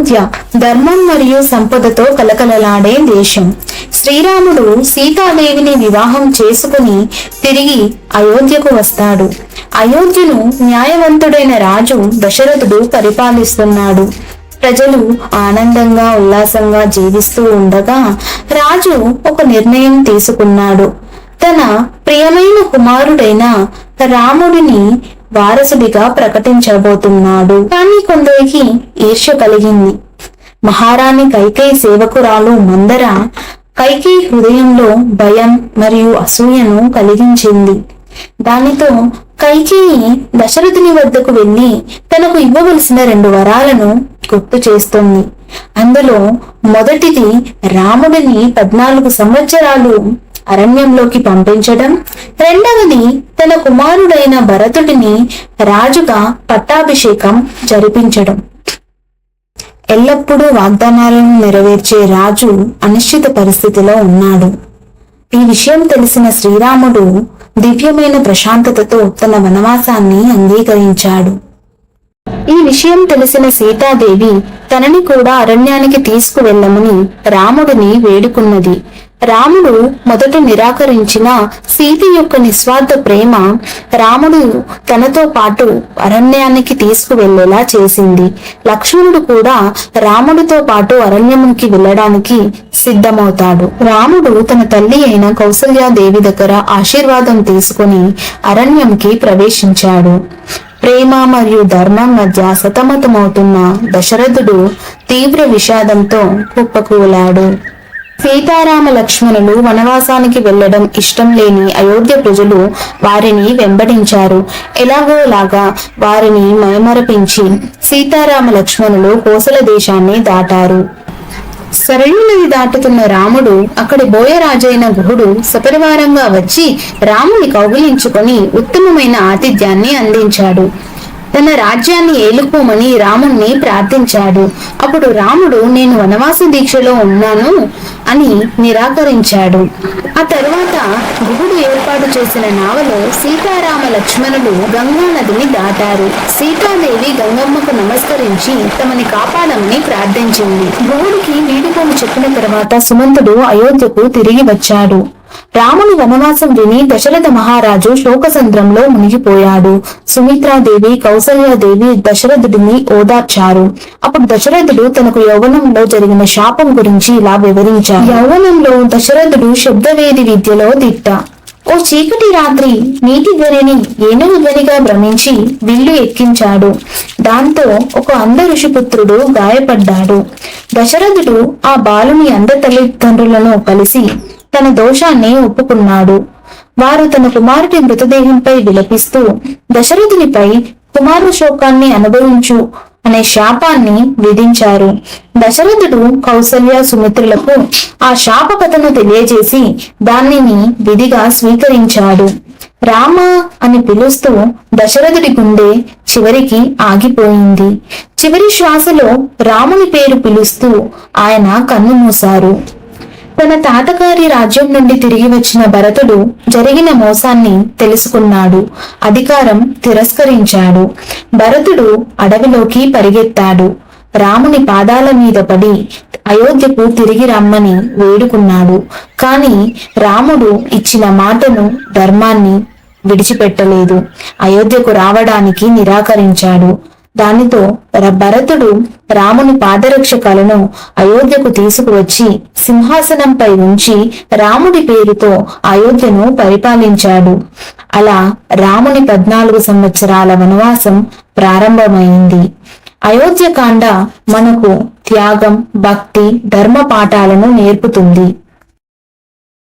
అయోధ్య ధర్మం మరియు సంపదతో కలకలలాడే దేశం. శ్రీరాముడు సీతాదేవిని వివాహం చేసుకుని తిరిగి అయోధ్యకు వస్తాడు. అయోధ్యను న్యాయవంతుడైన రాజు దశరథుడు పరిపాలిస్తున్నాడు. ప్రజలు ఆనందంగా ఉల్లాసంగా జీవిస్తూ ఉండగా రాజు ఒక నిర్ణయం తీసుకున్నాడు. తన ప్రియమైన కుమారుడైన రాముడిని వారసుడిగా ప్రకటించబోతున్నాడు. కానీ కొందరికి ఈర్ష్య కలిగింది. మహారాణి కైకేయి సేవకురాలు మందర కైకేయి హృదయంలో భయం మరియు అసూయను కలిగించింది. దానితో కైకేయి దశరథుని వద్దకు వెళ్ళి తనకు ఇవ్వవలసిన రెండు వరాలను గుర్తు చేస్తుంది. అందులో మొదటిది రాముడిని పద్నాలుగు సంవత్సరాలు అరణ్యంలోకి పంపించడం రెండవది తన కుమారుడైన భరతుడిని రాజుగా పట్టాభిషేకం జరిపించడం ఎల్లప్పుడూ వాగ్దానాలను నెరవేర్చే రాజు అనిశ్చిత పరిస్థితిలో ఉన్నాడు. ఈ విషయం తెలిసిన శ్రీరాముడు దివ్యమైన ప్రశాంతతతో తన వనవాసాన్ని అంగీకరించాడు. ఈ విషయం తెలిసిన సీతాదేవి తనని కూడా అరణ్యానికి తీసుకువెళ్ళమని రాముడిని వేడుకున్నది. రాముడు మొదట నిరాకరించిన సీత యొక్క నిస్వార్థ ప్రేమ రాముడు తనతో పాటు అరణ్యానికి తీసుకువెళ్ళేలా చేసింది. లక్ష్మణుడు కూడా రాముడితో పాటు అరణ్యమునికి వెళ్ళడానికి సిద్ధమవుతాడు. రాముడు తన తల్లి అయిన కౌసల్యాదేవి దగ్గర ఆశీర్వాదం తీసుకుని అరణ్యంకి ప్రవేశించాడు. ప్రేమ మరియు ధర్మం మధ్య సతమతమవుతున్న దశరథుడు తీవ్ర విషాదంతో కుప్పకూలాడు. సీతారామ లక్ష్మణులు వనవాసానికి వెళ్ళడం ఇష్టం లేని అయోధ్య ప్రజలు వారిని వెంబడించారు. ఎలాగోలాగా వారిని మైమరపించి సీతారామ లక్ష్మణులు కోసల దేశాన్ని దాటారు. సరయూ నది దాటుతున్న రాముడు అక్కడి బోయరాజైన గుహుడు సపరివారంగా వచ్చి రాముని కౌగిలించుకొని ఉత్తమమైన ఆతిథ్యాన్ని అందించాడు. తన రాజ్యాన్ని ఏలుకోమని రాముణ్ణి ప్రార్థించాడు. అప్పుడు రాముడు నేను వనవాస దీక్షలో ఉన్నాను. అని నిరాకరించాడు. ఆ తర్వాత గుహుడు ఏర్పాటు చేసిన నావలో సీతారామ లక్ష్మణులు గంగా నదిని దాటారు. సీతాదేవి గంగమ్మకు నమస్కరించి తమని కాపాడమని ప్రార్థించింది. గుహుడికి వీడుకోలు చెప్పిన తర్వాత సుమంతుడు అయోధ్యకు తిరిగి వచ్చాడు. రాముని వనవాసం విని దశరథ మహారాజు శోకసంద్రంలో మునిగిపోయాడు. సుమిత్రాదేవి కౌసల్యాదేవి దశరథుడిని ఓదార్చారు. అప్పుడు దశరథుడు తనకు యౌవనంలో జరిగిన శాపం గురించి ఇలా వివరించారు. యౌవనంలో దశరథుడు శబ్దవేది విద్యలో దిట్ట. ఓ చీకటి రాత్రి నీటి ధ్వనిని ఏనుగు ధ్వనిగా భ్రమించి విల్లు ఎక్కించాడు. దాంతో ఒక అంధ ఋషిపుత్రుడు గాయపడ్డాడు. దశరథుడు ఆ బాలుని అంధ తల్లిదండ్రులను కలిసి తన దోషాన్ని ఒప్పుకున్నాడు. వారు తన కుమారుడి మృతదేహంపై విలపిస్తూ దశరథునిపై కుమారు శోకాన్ని అనుభవించు అనే శాపాన్ని విధించారు. దశరథుడు కౌసల్య సుమిత్రులకు ఆ శాప కథను తెలియజేసి దానిని విధిగా స్వీకరించాడు. రామ అని పిలుస్తూ దశరథుడి గుండె చివరికి ఆగిపోయింది. చివరి శ్వాసలో రాముని పేరు పిలుస్తూ ఆయన కన్ను మూశారు. తన తాతగారి రాజ్యం నుండి తిరిగి వచ్చిన భరతుడు జరిగిన మోసాన్ని తెలుసుకున్నాడు. అధికారం తిరస్కరించాడు. భరతుడు అడవిలోకి పరిగెత్తాడు. రాముని పాదాల మీద పడి అయోధ్యకు తిరిగి రమ్మని వేడుకున్నాడు. కాని రాముడు ఇచ్చిన మాటను ధర్మాన్ని విడిచిపెట్టలేదు. అయోధ్యకు రావడానికి నిరాకరించాడు. దానితో భరతుడు రాముని పాదరక్షకాలను అయోధ్యకు తీసుకువచ్చి సింహాసనంపై ఉంచి రాముడి పేరుతో అయోధ్యను పరిపాలించాడు. అలా రాముని పద్నాలుగు సంవత్సరాల వనవాసం ప్రారంభమైంది. అయోధ్యకాండ మనకు త్యాగం భక్తి ధర్మ పాఠాలను నేర్పుతుంది.